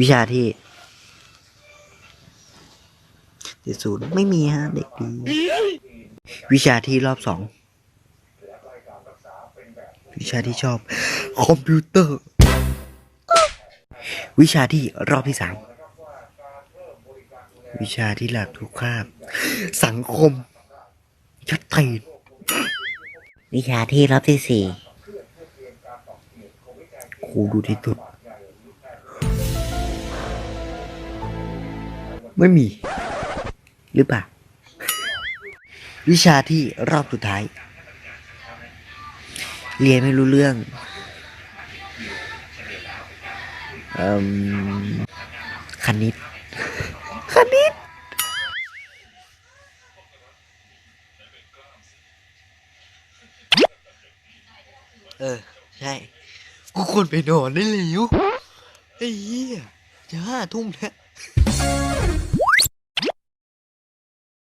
วิชาที่เจ็ดศูนย์ไม่มีฮะเด็กดีวิชาที่รอบสองวิชาที่ชอบ คอมพิวเตอร์ วิชาที่รอบที่สามวิชาที่หลักทุกคาบ สังคมยัดตีนวิชาที่รอบที่สี่ครูดูที่สุด ไม่มี หรือเปล่า วิชาที่รอบสุดท้าย เรียนไม่รู้เรื่องอคณิต คณิต เออ ใช่ กูควรไปนอนได้แล้วไอ้เหี้ยจะห้าทุ่มแล้ว